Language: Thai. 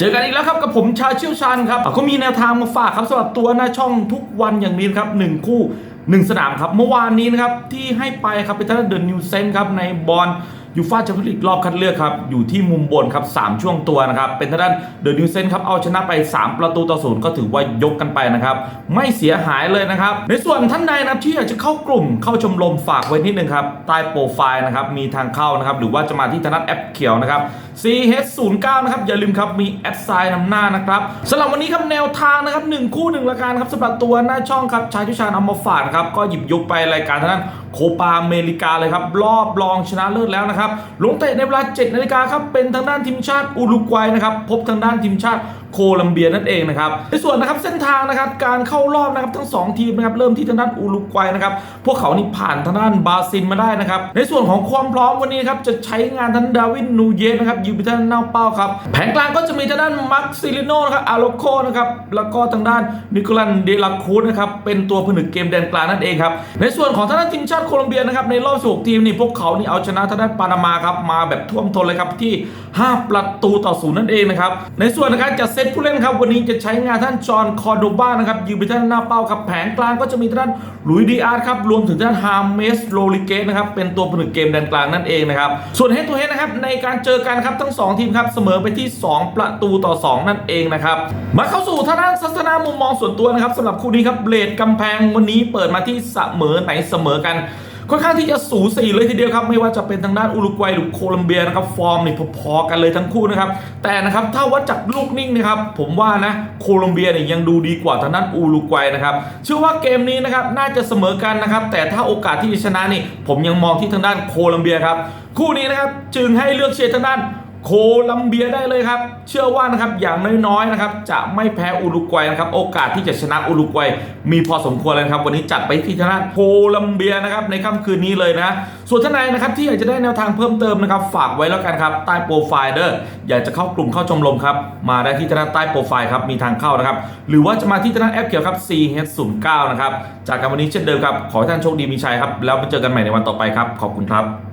เจอกันอีกแล้วครับกับผมชาเชี่ยวชาญครับก็มีแนวทางมาฝากครับสำหรับตัวหน้าช่องทุกวันอย่างนี้ครับหนึ่งคู่หนึ่งสนามครับเมื่อวานนี้นะครับที่ให้ไปครับเป็นทางเดินนิวเซนครับในบอล ยูฟาแชมเปี้ยนลีกรอบคัดเลือกครับ อยู่ที่มุมบนครับสามช่วงตัวนะครับ เป็นทางด้านเดอะนิวเซนครับ เอาชนะไป 3 ประตูต่อศูนย์ก็ถือว่ายกกันไปนะครับ ไม่เสียหายเลยนะครับ ในส่วนท่านใดนะครับที่อยากจะเข้ากลุ่มเข้าชมรมฝากไว้นิดนึงครับ ใต้โปรไฟล์นะครับ มีทางเข้านะครับ หรือว่าจะมาที่ทางด้านแอปเขียวนะครับ CH09 นะครับ อย่าลืมครับ มีแอดไซน์นำหน้านะครับสำหรับวันนี้ครับแนวทางนะครับหนึ่งคู่หนึ่งรายการครับสำหรับตัวหน้าช่องครับชายทุชาญเอามาฝากครับก็หยิบยกไปรายการทางด้านโคปาอเมริกาเลยครับ รอบรองชนะเลิศแล้วนะครับ ลงเตะในเวลา7นาฬิกาครับ เป็นทางด้านทีมชาติอุรุกวัยนะครับ พบทางด้านทีมชาติโคลัมเบียนั่นเองนะครับในส่วนนะครับเส้นทางนะครับการเข้ารอบนะครับทั้งสองทีมนะครับเริ่มที่ทางด้านอุรุกวัยนะครับพวกเขานี่ผ่านทางด้านบราซิลมาได้นะครับในส่วนของความพร้อมวันนี้ครับจะใช้งานทางดาวินนูเยสนะครับยืนไปทางด้านน้าเป้าครับแผงกลางก็จะมีทางด้านมาร์คซิลิโนนะครับอาโลโคนะครับแล้วก็ทางด้านนิโคลันเดลาคูดนะครับเป็นตัวผนึกเกมแดนกลางนั่นเองครับในส่วนของทางด้านทีมชาติโคลอมเบียนะครับในรอบ16ทีมนี่พวกเขานี่เอาชนะทางด้านปานามาครับมาแบบท่วมท้นเลยครับที่ 5 ประตูต่อศูนย์นั่นเองนะครับในส่วนนการจัดเซตผู้เล่นครับวันนี้จะใช้งานท่านจอห์นคอร์โดบานะครับยืนไปทางด้านหน้าเป้าครับแผงกลางก็จะมีทางด้านหลุยดีอาร์ครับรวมถึงทางด้านฮาร์เมสโรลิเกสนะครับเป็นตัวผนึกเกมแดนกลางนั่นเองนะครับส่วนเฮดทูเฮดนะครับในการเจอกันครับทั้งสองทีมครับเสมอไปที่ 2 ประตูต่อ 2 นั่นเองนะครับมาเข้าสู่ทาด้านทัศนามุมมองส่วนตัวนะครับสำหรับคู่นี้ครับเบลดกำแพงวันนี้เปิดมาที่เสมอไหนเสมอกัน ค่อนข้างที่จะสูสีเลยทีเดียวครับ ไม่ว่าจะเป็นทางด้านอุรุกวัยหรือโคลัมเบียนะครับฟอร์มนี่พอๆกันเลยทั้งคู่นะครับ แต่นะครับถ้าวัดจากลูกนิ่งนะครับ ผมว่านะโคลัมเบียเนี่ยยังดูดีกว่าทางด้านอุรุกวัยนะครับเชื่อว่าเกมนี้นะครับน่าจะเสมอกันนะครับ แต่ถ้าโอกาสที่จะชนะนี่ ผมยังมองที่ทางด้านโคลัมเบียครับคู่นี้นะครับจึงให้เลือกเชียร์ทางด้าน โคลัมเบียได้เลยครับ เชื่อว่านะครับอย่างน้อยๆนะครับ จะไม่แพ้อุรุกวัยนะครับ โอกาสที่จะชนะอุรุกวัยมีพอสมควรเลยครับ วันนี้จัดไปที่ทางด้านโคลัมเบียนะครับในค่ำคืนนี้เลยนะ ส่วนท่านใดนะครับที่อยากจะได้แนวทางเพิ่มเติมนะครับฝากไว้แล้วกันครับใต้โปรไฟล์เด้ออยากจะเข้ากลุ่มเข้าชมรมครับมาได้ที่ทางด้านใต้โปรไฟล์ครับมีทางเข้านะครับหรือว่าจะมาที่ทางด้านแอปเขียวครับ CH09 นะครับจากการวันนี้เช่นเดิมครับขอให้ท่านโชคดีมีชัยครับแล้วมาเจอกันใหม่ในวันต่อไปครับขอบคุณครับ